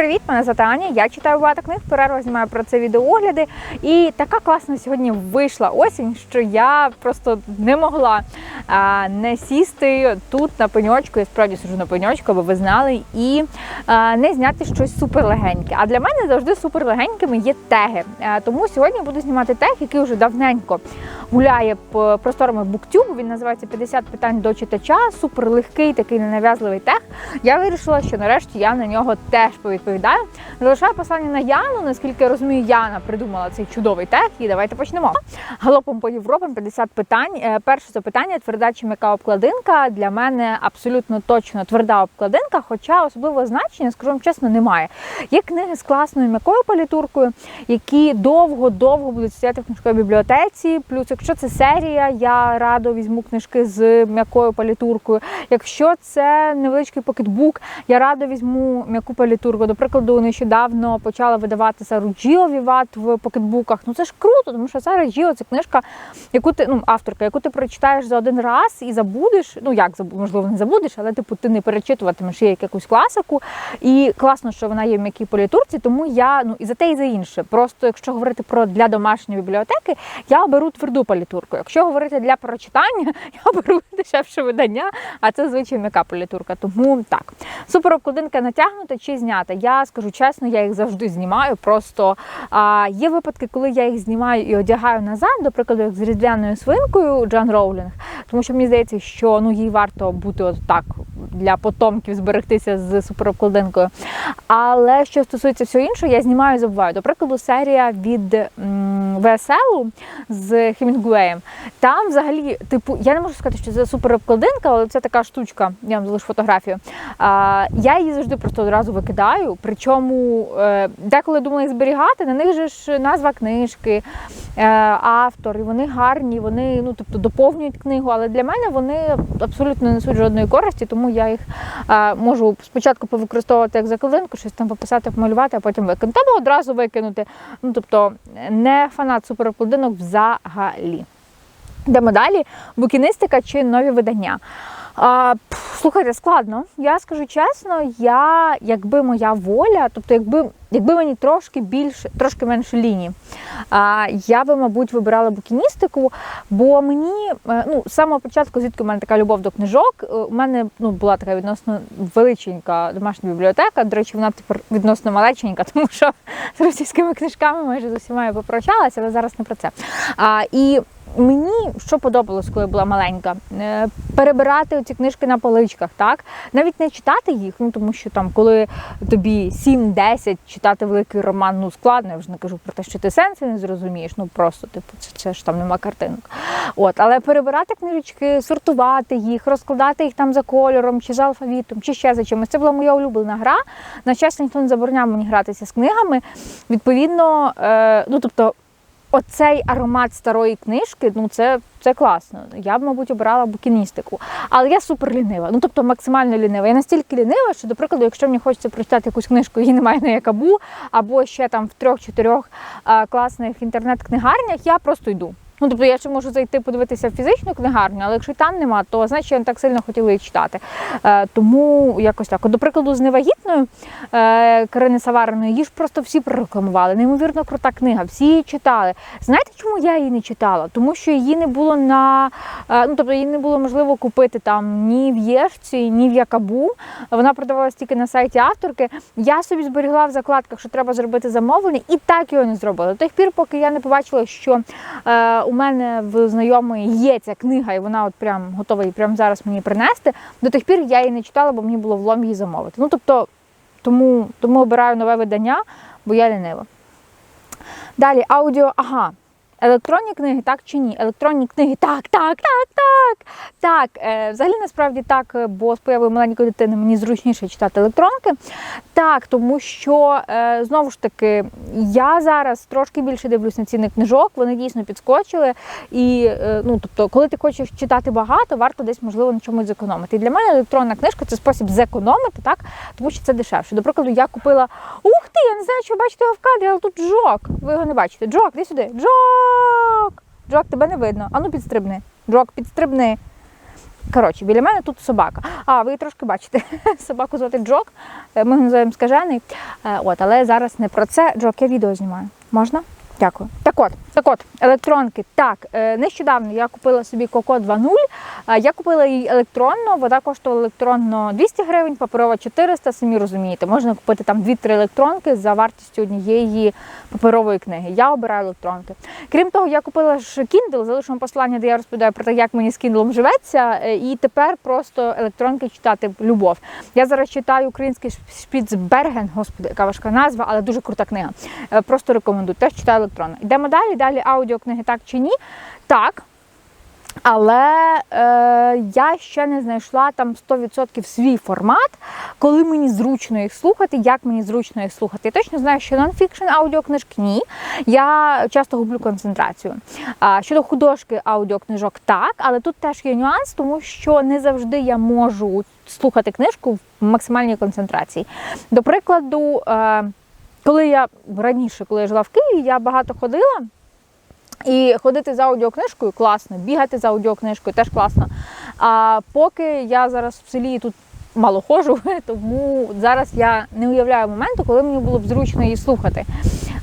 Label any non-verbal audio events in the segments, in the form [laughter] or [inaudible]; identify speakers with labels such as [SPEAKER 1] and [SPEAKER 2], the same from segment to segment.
[SPEAKER 1] привіт! Мене звати Аня. Я читаю багато книг, перерва знімаю про це відеоогляди. І така класна сьогодні вийшла осінь, що я просто не могла а, не сісти тут на пеньочку. Я справді сижу на пеньочку, аби ви знали, і а, не зняти щось суперлегеньке. А для мене завжди суперлегенькими є теги. А, тому сьогодні буду знімати тег, який вже давненько гуляє по просторами буктюбу. Він називається «50 питань до читача. Суперлегкий, такий ненав'язливий тег. Я вирішила, що нарешті я на нього теж повідповідаю. Залишаю послання на Яну. Наскільки я розумію, Яна придумала цей чудовий тег. І давайте почнемо. Галопом по Європам 50 питань. Е, Перше запитання тверда чи м'яка обкладинка. Для мене абсолютно точно тверда обкладинка, хоча особливого значення, скажу вам чесно, немає. Є книги з класною м'якою палітуркою, які довго-довго будуть стояти в книжковій бібліотеці. Плюс, якщо це серія, я радо візьму книжки з м'якою палітуркою. Якщо це невеличкий покетбук, я радо візьму м'яку палітурку. До прикладу, нещодавно почала видавати Сару Джіо Віват в покетбуках. Ну це ж круто, тому що Сара Джіо це книжка, яку ти ну авторка, яку ти прочитаєш за один раз і забудеш. Ну як можливо, не забудеш, але типу ти не перечитуватимеш її як якусь класику. І класно, що вона є в м'якій політурці, тому я ну і за те, і за інше. Просто якщо говорити про для домашньої бібліотеки, я оберу тверду палітурку. Якщо говорити для прочитання, [laughs] я оберу дешевше видання, а це звичайно м'яка політурка. Тому так. Суперобкладинка натягнута чи знята. Я скажу чесно, я їх завжди знімаю. Просто а, є випадки, коли я їх знімаю і одягаю назад, до прикладу, як з різдвяною свинкою Джан Роулінг. Тому що мені здається, що ну їй варто бути от так для потомків зберегтися з суперобкладинкою. Але що стосується всього іншого, я знімаю і забуваю. До прикладу, серія від ВСЛ з Хемінгуеєм. Там взагалі, типу, я не можу сказати, що це суперобкладинка, але це така штучка. Я вам залишу фотографію. А, я її завжди просто одразу викидаю. Причому е, деколи думаю їх зберігати, на них же ж назва книжки, е, автор, і вони гарні, вони ну, тобто, доповнюють книгу, але для мене вони абсолютно не несуть жодної користі, тому я їх е, можу спочатку повикористовувати як закладинку, щось там пописати, помалювати, а потім викинути. Або одразу викинути. Ну, тобто не фанат суперобкладинок взагалі. Йдемо далі. Букіністика чи нові видання. А, слухайте, складно. Я скажу чесно, я, якби моя воля, тобто, якби, якби мені трошки більше, трошки менше лінії, а, я би, мабуть, вибирала букіністику, бо мені е, ну, з самого початку, звідки в мене така любов до книжок, е, у мене ну, була така відносно величенька домашня бібліотека. До речі, вона тепер відносно малеченька, [laughs] тому що з російськими книжками майже з усіма я попрощалася, але зараз не про це. А, і Мені що подобалось, коли я була маленька, Е, перебирати ці книжки на поличках, так навіть не читати їх, ну тому що там, коли тобі 7-10 читати великий роман, ну складно, я вже не кажу про те, що ти сенси не зрозумієш. Ну просто типу, це, це ж там нема картинок. От, але перебирати книжечки, сортувати їх, розкладати їх там за кольором, чи за алфавітом, чи ще за чимось. Це була моя улюблена гра. На щастя, ніхто не забороняв мені гратися з книгами. Відповідно, е, ну тобто. Оцей аромат старої книжки, ну це, це класно. Я б, мабуть, обирала букіністику. Але я супер лінива. Ну тобто максимально лінива. Я настільки лінива, що, до прикладу, якщо мені хочеться прочитати якусь книжку, її немає на якабу, або ще там в трьох-чотирьох класних інтернет-книгарнях, я просто йду. Ну, тобто я ще можу зайти подивитися в фізичну книгарню, але якщо й там нема, то значить я не так сильно хотіла її читати. Е, тому якось так. От, До прикладу, з невагітною е, Карини Савариної її ж просто всі прорекламували. Неймовірно крута книга, всі її читали. Знаєте, чому я її не читала? Тому що її не було на е, ну тобто її не було можливо купити там ні в Єшці, ні в Якабу. Вона продавалась тільки на сайті авторки. Я собі зберігла в закладках, що треба зробити замовлення, і так його не зробила. До тих пір, поки я не побачила, що е, у мене в знайомої є ця книга, і вона от прям готова її прямо зараз мені принести. До тих пір я її не читала, бо мені було влом її замовити. Ну тобто, тому, тому обираю нове видання, бо я лінива. Далі аудіо, ага. Електронні книги, так чи ні? Електронні книги, так, так, так, так. Так, е, взагалі насправді так, е, бо з появою маленької дитини мені зручніше читати електронки. Так, тому що е, знову ж таки я зараз трошки більше дивлюсь на ціни книжок, вони дійсно підскочили. І ну, тобто, коли ти хочеш читати багато, варто десь можливо на чомусь зекономити. І для мене електронна книжка це спосіб зекономити, так, тому що це дешевше. До прикладу, я купила. Ух ти! Я не знаю, чи ви бачите його в кадрі, але тут Джок. Ви його не бачите. Джок, іди сюди. Джок! Джок, тебе не видно. Ану підстрибни. Джок, підстрибни. Коротше, біля мене тут собака. А, ви трошки бачите, [laughs] собаку звати Джок. Е, Ми називаємо скажений. Е, От, але зараз не про це. Джок, я відео знімаю. Можна? Дякую. Так от, так от, електронки. Так, е, нещодавно я купила собі Коко 2.0. Е, Я купила її електронно, вода коштувала електронно 200 гривень, паперова 400, самі розумієте. Можна купити там 2-3 електронки за вартістю однієї паперової книги. Я обираю електронки. Крім того, я купила ж Kindle, залишимо послання, де я розповідаю про те, як мені з Kindle живеться. е, І тепер просто електронки читати любов. Я зараз читаю український Шпіцберген, господи, яка важка назва, але дуже крута книга. Просто рекомендую. Теж читаю електронно. Йдемо далі. Далі аудіокниги так чи ні? Так. Але е, я ще не знайшла там 100% свій формат, коли мені зручно їх слухати, як мені зручно їх слухати. Я точно знаю, що нонфікшн аудіокнижки ні. Я часто гублю концентрацію. А, щодо художки аудіокнижок, так, але тут теж є нюанс, тому що не завжди я можу слухати книжку в максимальній концентрації. До прикладу, е, коли я раніше, коли я жила в Києві, я багато ходила. І ходити за аудіокнижкою класно, бігати за аудіокнижкою теж класно. А поки я зараз в селі тут мало ходжу, [laughs] тому зараз я не уявляю моменту, коли мені було б зручно її слухати.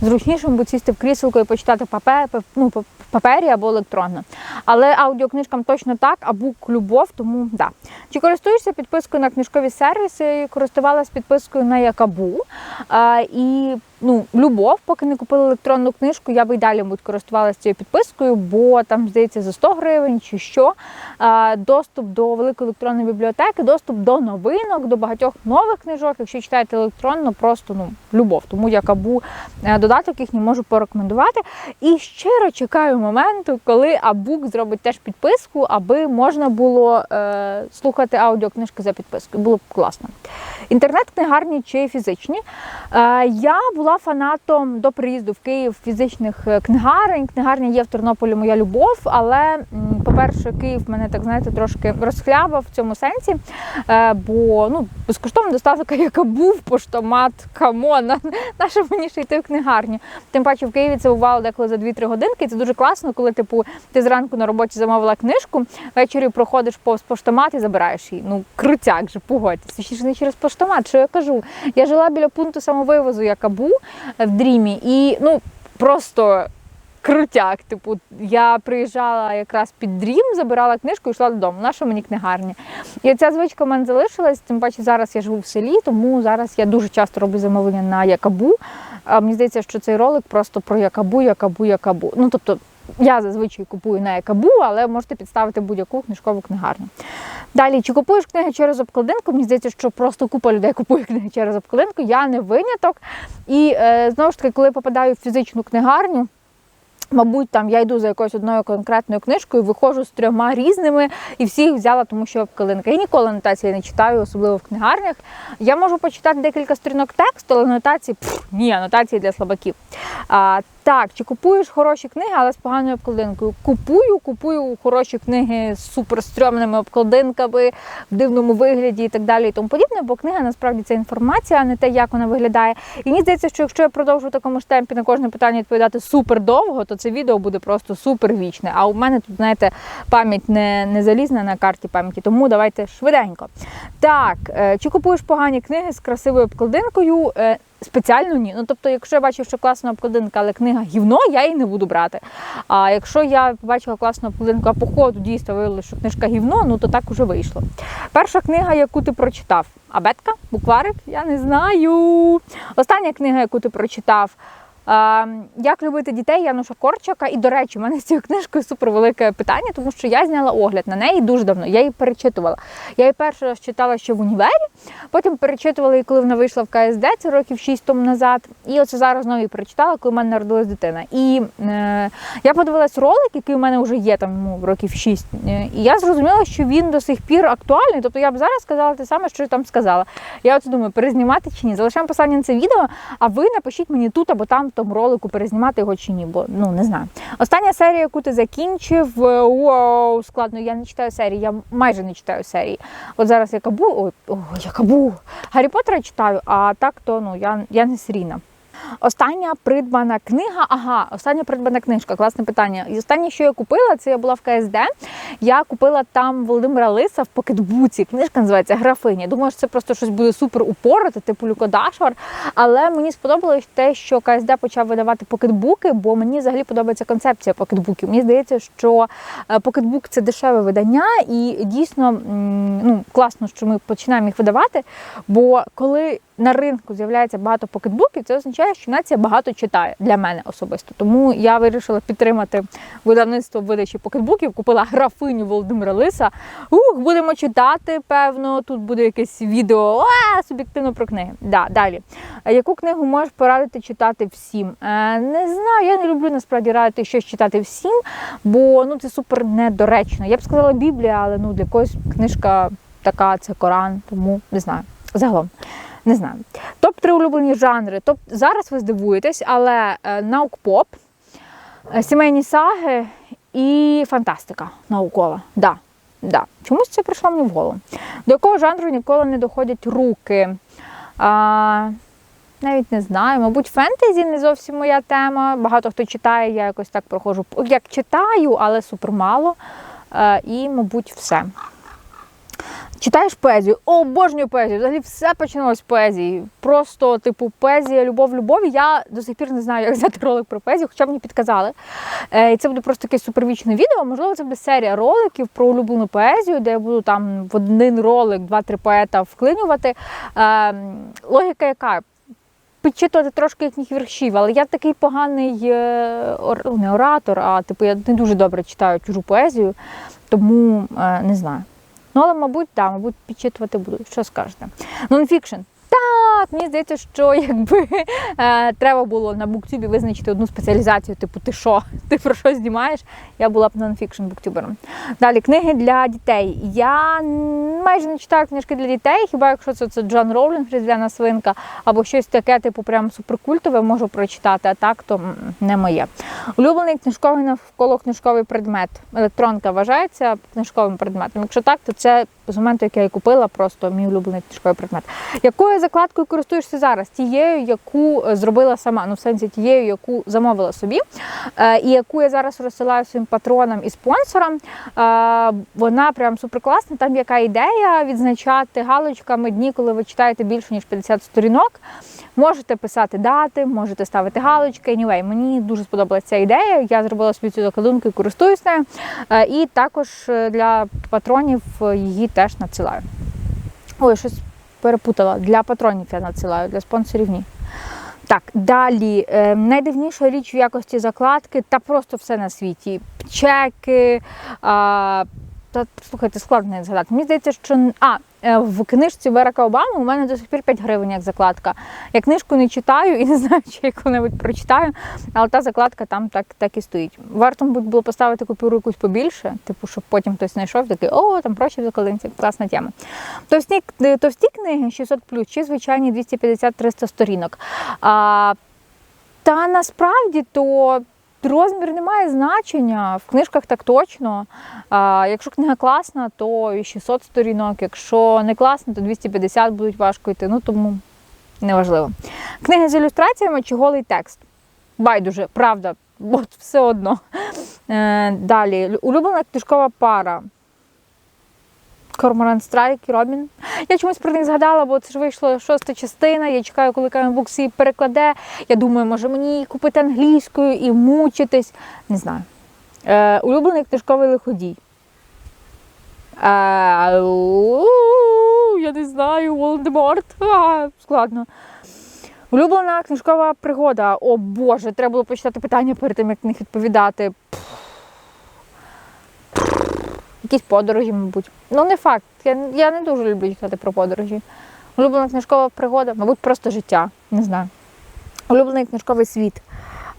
[SPEAKER 1] Зручніше, мабуть, сісти в кріселко і почитати папе, ну, папері або електронно. Але аудіокнижкам точно так, а бук любов, тому да. Чи користуєшся підпискою на книжкові сервіси? Користувалась підпискою на Якабу. І ну, любов, поки не купила електронну книжку, я би й далі мабуть, користувалася цією підпискою, бо там, здається, за 100 гривень чи що. Доступ до великої електронної бібліотеки, доступ до новинок, до багатьох нових книжок. Якщо читаєте електронно, просто ну, любов. Тому Якабу е, додаток їх не можу порекомендувати. І щиро чекаю моменту, коли Абук зробить теж підписку, аби можна було е, слухати аудіокнижки за підпискою. Було б класно. Інтернет-книгарні чи фізичні. Е, я була фанатом до приїзду в Київ фізичних е, книгарень. Книгарня є в Тернополі моя любов, але, по-перше, Київ мене так знаєте трошки розхлябав в цьому сенсі. Е, бо ну, безкоштовна доставка, яка був, поштомат, камон, [laughs] на, на мені ще йти в книгарню. Тим паче в Києві це бувало деколи за 2-3 годинки. І це дуже класно, коли типу ти зранку на роботі замовила книжку, ввечері проходиш повз поштомат і забираєш її. Ну, крутяк же, погодьтеся. Ще не через поштомат, що я кажу. Я жила біля пункту самовивозу, яка був в Дрімі, і ну просто. Крутяк, типу, я приїжджала якраз під дрім, забирала книжку і йшла додому. Наша мені книгарня. І ця звичка в мене залишилась. Тим паче зараз я живу в селі, тому зараз я дуже часто роблю замовлення на Якабу. А мені здається, що цей ролик просто про Якабу, Якабу, Якабу. Ну тобто я зазвичай купую на Якабу, але можете підставити будь-яку книжкову книгарню. Далі, чи купуєш книги через обкладинку? Мені здається, що просто купа людей купує книги через обкладинку. Я не виняток. І е, знову ж таки, коли попадаю в фізичну книгарню. Мабуть, там я йду за якоюсь одною конкретною книжкою, виходжу з трьома різними і всіх взяла, тому що обкладинка. Я ніколи анотації не читаю, особливо в книгарнях. Я можу почитати декілька сторінок тексту, але анотації пф, ні, анотації для слабаків. А, так, чи купуєш хороші книги, але з поганою обкладинкою? Купую, купую хороші книги з суперстрьомними обкладинками, в дивному вигляді і так далі і тому подібне, бо книга насправді це інформація, а не те, як вона виглядає. І мені здається, що якщо я продовжу в такому ж темпі на кожне питання відповідати супер довго, то це відео буде просто супер вічне. А у мене тут, знаєте, пам'ять не, не залізна на карті пам'яті, тому давайте швиденько. Так, е, чи купуєш погані книги з красивою обкладинкою? Спеціально ні. Ну тобто, якщо я бачу, що класна обкладинка, але книга гівно, я її не буду брати. А якщо я побачила класну обкладинку, а по ходу дійсно виявилося, що книжка гівно, ну то так уже вийшло. Перша книга, яку ти прочитав, абетка, букварик, я не знаю. Остання книга, яку ти прочитав. Як любити дітей Януша Корчака. І, до речі, в мене з цією книжкою супер велике питання, тому що я зняла огляд на неї дуже давно. Я її перечитувала. Я її перший раз читала ще в універі, потім перечитувала її, коли вона вийшла в КСД, це років 6 тому назад. І оце зараз знову її перечитала, коли в мене народилась дитина. І е, я подивилась ролик, який у мене вже є там ну, років 6. Е, і я зрозуміла, що він до сих пір актуальний. Тобто я б зараз сказала те саме, що я там сказала. Я оце думаю, перезнімати чи ні. Залишаємо послання на це відео, а ви напишіть мені тут або там тому ролику перезнімати його чи ні, бо ну не знаю. Остання серія, яку ти закінчив, е, вау, складно. Я не читаю серії, я майже не читаю серії. От зараз я кабу, о, о, я кабу. Гаррі Поттера читаю, а так то ну я, я не серійна. Остання придбана книга. Ага, остання придбана книжка. Класне питання. І останнє, що я купила, це я була в КСД. Я купила там Володимира Лиса в покетбуці. Книжка називається Графиня. Думаю, що це просто щось буде супер упорото, типу Люкодашвар. Але мені сподобалось те, що КСД почав видавати покетбуки, бо мені взагалі подобається концепція покетбуків. Мені здається, що е, покетбук це дешеве видання, і дійсно ну, класно, що ми починаємо їх видавати. Бо коли на ринку з'являється багато покетбуків, це означає, що нація багато читає для мене особисто. Тому я вирішила підтримати видавництво видачі покетбуків, купила графиню Володимира Лиса. Ух, будемо читати, певно. Тут буде якесь відео а, суб'єктивно про книги. Да, далі. Яку книгу можеш порадити читати всім? Е, не знаю, я не люблю насправді радити щось читати всім, бо ну це супер недоречно. Я б сказала Біблія, але ну для когось книжка така, це Коран, тому не знаю. Загалом. Не знаю. Топ-3 улюблені жанри. Топ... Зараз ви здивуєтесь, але е, наук-поп, е, сімейні саги і фантастика наукова. Да, да. Чомусь це прийшло мені в голову. До якого жанру ніколи не доходять руки. А, навіть не знаю. Мабуть, фентезі не зовсім моя тема. Багато хто читає, я якось так проходжу. Як читаю, але супермало. Е, і, мабуть, все. Читаєш поезію, обожнюю поезію. Взагалі все починалось з поезії. Просто, типу, поезія, любов, любові. Я до сих пір не знаю, як взяти ролик про поезію, хоча мені підказали. Е, і це буде просто якесь супервічне відео. Можливо, це буде серія роликів про улюблену поезію, де я буду там в один ролик два-три поета вклинювати. Е, логіка яка? Підчитувати трошки їхніх віршів, але я такий поганий е, ну, не оратор, а типу я не дуже добре читаю чужу поезію, тому е, не знаю. Ну, але, мабуть, так, мабуть, підчитувати буду. Що скажете? Нонфікшн. Так, мені здається, що [laughs] якби е, треба було на буктюбі визначити одну спеціалізацію, типу, ти що, [laughs] ти про що знімаєш? Я була б нонфікшн буктюбером. Далі книги для дітей. Я майже не читаю книжки для дітей, хіба якщо це, це Джон Роулінг, Різдвяна свинка, або щось таке, типу, прям суперкультове можу прочитати, а так то не моє. Улюблений книжковий навколо книжковий предмет. Електронка вважається книжковим предметом. Якщо так, то це з моменту, як я її купила, просто мій улюблений книжковий предмет. Якою закладкою користуєшся зараз? Тією, яку е, зробила сама, ну в сенсі тією, яку замовила собі, е, і яку я зараз розсилаю своїм патронам і спонсорам. Е, Вона прям суперкласна. Там яка ідея відзначати галочками дні, коли ви читаєте більше ніж 50 сторінок. Можете писати дати, можете ставити галочки. Anyway, мені дуже сподобалася ця ідея. Я зробила собі цю закладунку і користуюсь нею. І також для патронів її теж надсилаю. Ой, щось перепутала. Для патронів я надсилаю, для спонсорів ні. Так, далі. Е, найдивніша річ в якості закладки та просто все на світі. Чеки. А, та слухайте, складно згадати. Мені здається, що а, е, в книжці Барака Обами у мене до сих пір 5 гривень як закладка. Я книжку не читаю і [laughs] не знаю, чи я коли-небудь прочитаю, але та закладка там так, так і стоїть. Варто було поставити купюру якусь побільше, типу, щоб потім хтось знайшов такий, о, там гроші в закладинці, класна тема. Товсті, товсті книги 600 плюс чи звичайні 250-300 сторінок. А, та насправді то розмір не має значення. В книжках так точно. А, якщо книга класна, то і 600 сторінок. Якщо не класна, то 250 будуть важко йти. Ну тому неважливо. Книги з ілюстраціями чи голий текст. Байдуже, правда, [laughs] от все одно. Е, далі. Улюблена книжкова пара. Корморан Страйк і Робін. Я чомусь про них згадала, бо це ж вийшла шоста частина. Я чекаю, коли Каменбукс її перекладе. Я думаю, може мені купити англійською і мучитись. Не знаю. Е, улюблений книжковий лиходій. Е, я не знаю, Волдеморт. Складно. Улюблена книжкова пригода. О Боже, треба було почитати питання перед тим, як на них відповідати. Якісь подорожі, мабуть. Ну, не факт. Я, я не дуже люблю читати про подорожі. Улюблена книжкова пригода, мабуть, просто життя. Не знаю. Улюблений книжковий світ.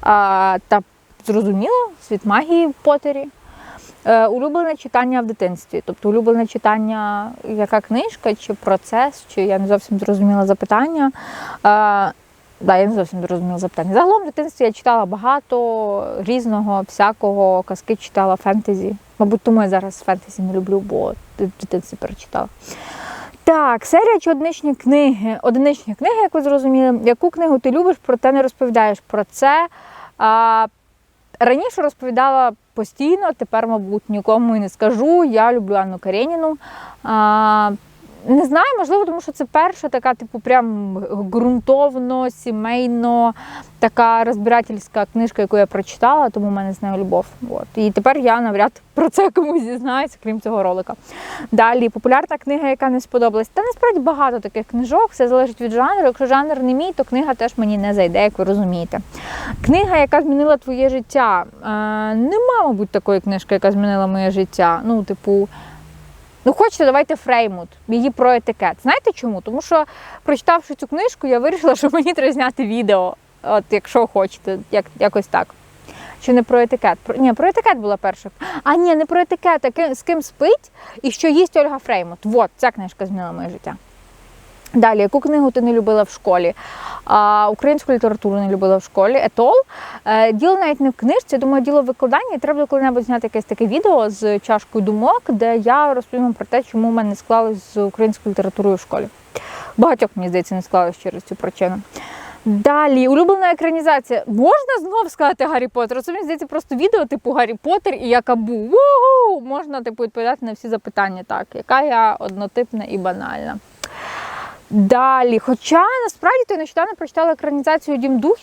[SPEAKER 1] А, та зрозуміло, світ магії в Потері. Е, улюблене читання в дитинстві. Тобто улюблене читання, яка книжка, чи процес, чи я не зовсім зрозуміла запитання. Е, Да, я не зовсім зрозуміла запитання. Загалом в дитинстві я читала багато різного, всякого, казки читала фентезі. Мабуть, тому я зараз фентезі не люблю, бо в дитинстві перечитала. Так, серія чи одиничні книги. Одиничні книги, як ви зрозуміли. Яку книгу ти любиш, про те не розповідаєш. Про це а, раніше розповідала постійно, тепер, мабуть, нікому і не скажу. Я люблю Анну Кареніну. А, не знаю, можливо, тому що це перша така, типу, прям ґрунтовно, сімейно, така розбирательська книжка, яку я прочитала, тому в мене з нею любов. От. І тепер я навряд про це комусь дізнаюся, крім цього ролика. Далі, популярна книга, яка не сподобалась. Та насправді багато таких книжок, все залежить від жанру. Якщо жанр не мій, то книга теж мені не зайде, як ви розумієте. Книга, яка змінила твоє життя. Е, нема, мабуть, такої книжки, яка змінила моє життя. Ну, типу. Ну, хочете, давайте Фреймут, її про етикет. Знаєте чому? Тому що, прочитавши цю книжку, я вирішила, що мені треба зняти відео, от якщо хочете, як, якось так. Чи не про етикет? Про, ні, про етикет була перша. А ні, не про етикет, а з ким спить і що їсть Ольга Фреймут. Вот, ця книжка змінила моє життя. Далі, яку книгу ти не любила в школі? А, українську літературу не любила в школі. Етол. Діло навіть не в книжці, я думаю, діло в викладанні. Треба коли-небудь зняти якесь таке відео з чашкою думок, де я розповім про те, чому в мене не склалось з українською літературою в школі. Багатьох, мені здається, не склалось через цю причину. Далі, улюблена екранізація. Можна знов сказати Гаррі Поттер? Це мені здається просто відео типу Гаррі Поттер і я кабу. Можна типу відповідати на всі запитання так, яка я однотипна і банальна. Далі, хоча насправді то я нещодавно прочитала екранізацію Дім Дух.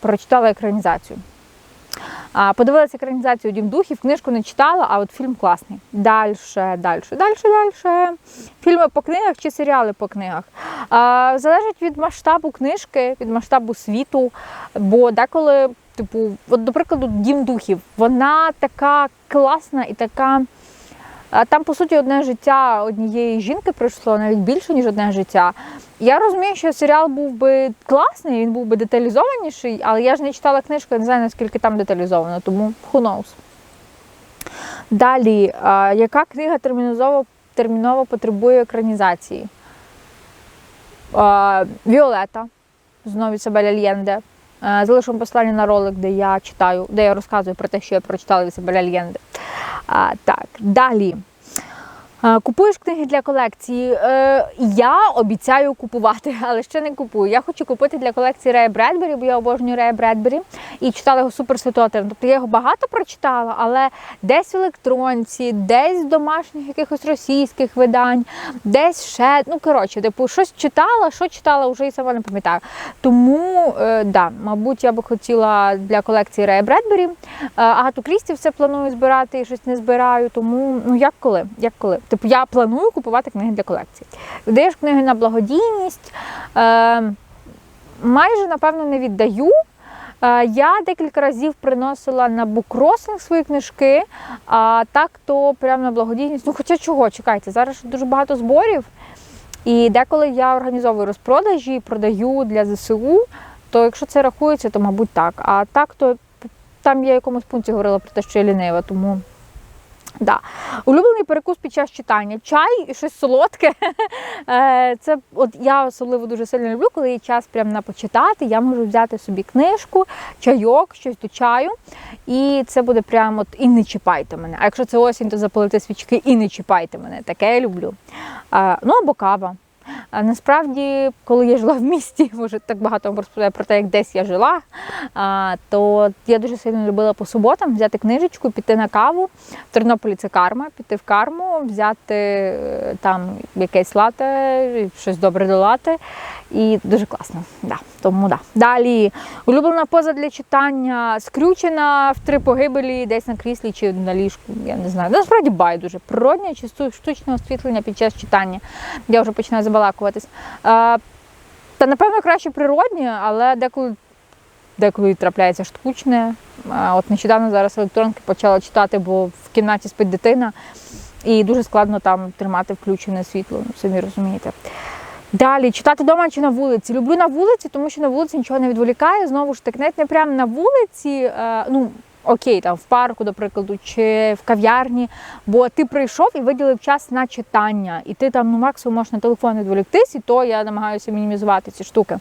[SPEAKER 1] Прочитала екранізацію. А, подивилася екранізацію Дім Духів, книжку не читала, а от фільм класний. Далі, далі, далі, далі. Фільми по книгах чи серіали по книгах. А, залежить від масштабу книжки, від масштабу світу. Бо деколи, типу, от, до прикладу, Дім Духів, вона така класна і така. Там, по суті, одне життя однієї жінки пройшло навіть більше, ніж одне життя. Я розумію, що серіал був би класний, він був би деталізованіший, але я ж не читала книжку, я не знаю, наскільки там деталізовано, тому who knows. Далі, яка книга терміново, терміново потребує екранізації? Віолета знову Ісабеля Лєнде. Е, Залишу вам посилання на ролик, де я читаю, де я розказую про те, що я прочитала від себе легенди. Так, далі. Купуєш книги для колекції. Е, я обіцяю купувати, [laughs] але ще не купую. Я хочу купити для колекції Рея Бредбері, бо я обожнюю Рея Бредбері і читала його супер ситуативно. Тобто я його багато прочитала, але десь в електронці, десь в домашніх якихось російських видань, десь ще. Ну, коротше, типу, щось читала, що читала, вже і сама не пам'ятаю. Тому, е, да, мабуть, я би хотіла для колекції Рея Бредбері. Е, Агату Крісті все планую збирати і щось не збираю. Тому ну як коли? Як коли? Типу, я планую купувати книги для колекції. Віддаєш книги на благодійність. Е, майже, напевно, не віддаю. Е, Я декілька разів приносила на букросинг свої книжки, а так то прямо на благодійність. Ну, хоча чого, чекайте, зараз дуже багато зборів. І деколи я організовую розпродажі, і продаю для ЗСУ, то якщо це рахується, то мабуть так. А так, то там я якомусь пункті говорила про те, що я лінива, тому. Да. Улюблений перекус під час читання. Чай і щось солодке. [laughs] Е, Це от я особливо дуже сильно люблю, коли є час прямо на почитати. Я можу взяти собі книжку, чайок, щось до чаю. І це буде прямо от і не чіпайте мене. А якщо це осінь, то запалити свічки і не чіпайте мене. Таке я люблю. Е, Ну або кава. А насправді, коли я жила в місті, [laughs] може так багато вам розповідаю про те, як десь я жила, то я дуже сильно любила по суботам взяти книжечку, піти на каву. В Тернополі це карма, піти в карму, взяти е, там якесь лате, щось добре долати. І дуже класно. Да, тому да. Далі улюблена поза для читання, скрючена в три погибелі, десь на кріслі чи на ліжку. Я не знаю. Насправді байдуже. Природнє чи штучне освітлення під час читання. Я вже починаю забалакуватись. А, та напевно краще природнє, але деколи, деколи трапляється штучне. От нещодавно зараз електронки почала читати, бо в кімнаті спить дитина, і дуже складно там тримати включене світло, самі розумієте. Далі читати вдома чи на вулиці. Люблю на вулиці, тому що на вулиці нічого не відволікає. Знову ж таки, навіть не прямо на вулиці, е, ну окей, там в парку, до прикладу, чи в кав'ярні. Бо ти прийшов і виділив час на читання, і ти там ну максимум можеш на телефон відволіктись, і то я намагаюся мінімізувати ці штуки.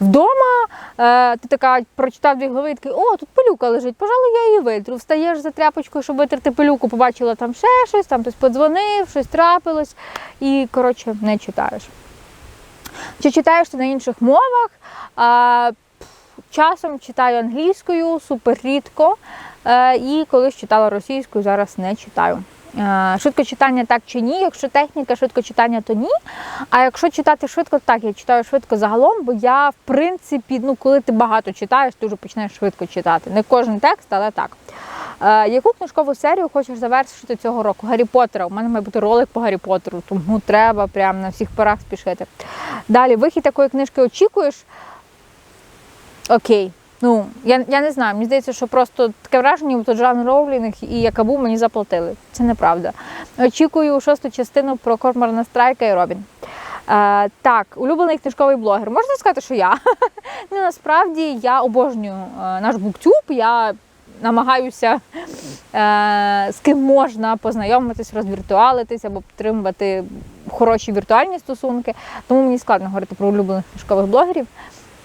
[SPEAKER 1] Вдома е, ти така прочитав дві глави, і такий, о, тут пилюка лежить, пожалуй, я її витру. Встаєш за тряпочкою, щоб витерти пилюку, побачила там ще щось, там хтось подзвонив, щось трапилось. і, коротше, не читаєш. Чи читаєш ти на інших мовах? А, часом читаю англійською, супер рідко. Е, і колись читала російською, зараз не читаю. Е, Швидко читання так чи ні. Якщо техніка швидко читання, то ні. А якщо читати швидко, так я читаю швидко загалом, бо я, в принципі, ну коли ти багато читаєш, ти вже починаєш швидко читати. Не кожен текст, але так. Е, яку книжкову серію хочеш завершити цього року? Гаррі Поттера. У мене має бути ролик по Гаррі Поттеру, тому треба прямо на всіх порах спішити. Далі, вихід такої книжки очікуєш. Окей. Ну, я, я не знаю, мені здається, що просто таке враження, що Джан Роулінг і Якабу мені заплатили. Це неправда. Очікую шосту частину про Корморана Страйка і Робін. Е, так, улюблений книжковий блогер. Можна сказати, що я? [laughs] ну, насправді я обожнюю е, наш буктюб. Я намагаюся е, з ким можна познайомитись, розвіртуалитись або підтримувати хороші віртуальні стосунки. Тому мені складно говорити про улюблених книжкових блогерів.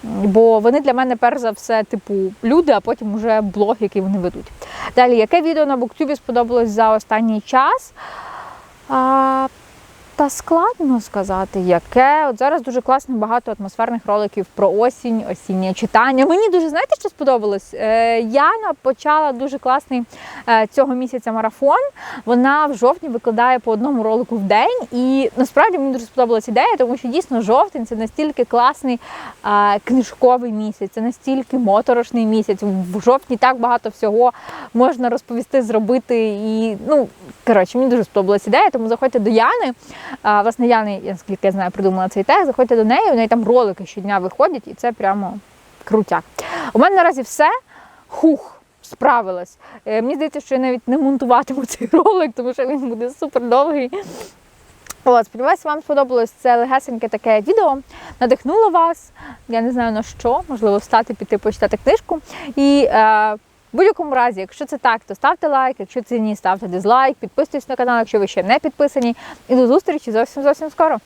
[SPEAKER 1] Бо вони для мене перш за все, типу, люди, а потім вже блог, який вони ведуть. Далі, яке відео на Буктюбі сподобалось за останній час? А, та складно сказати, яке. От зараз дуже класно багато атмосферних роликів про осінь, осіннє читання. Мені дуже знаєте, що сподобалось? Е, Яна почала дуже класний е, цього місяця марафон. Вона в жовтні викладає по одному ролику в день. І насправді мені дуже сподобалась ідея, тому що дійсно жовтень це настільки класний е, книжковий місяць, це настільки моторошний місяць. В жовтні так багато всього можна розповісти, зробити. І ну коротше, мені дуже сподобалась ідея, тому заходьте до Яни. А, власне, Яна, наскільки я знаю, придумала цей тест. Заходьте до неї, у неї там ролики щодня виходять, і це прямо крутяк. У мене наразі все. Хух, справилась. Е, мені здається, що я навіть не монтуватиму [laughs] цей ролик, тому що він буде супер довгий. От, сподіваюся, вам сподобалось це легесеньке таке відео. Надихнуло вас. Я не знаю на що, можливо, встати, піти почитати книжку. І е, будь-якому разі, якщо це так, то ставте лайк, якщо це ні, ставте дизлайк, підписуйтесь на канал, якщо ви ще не підписані. І до зустрічі зовсім зовсім скоро.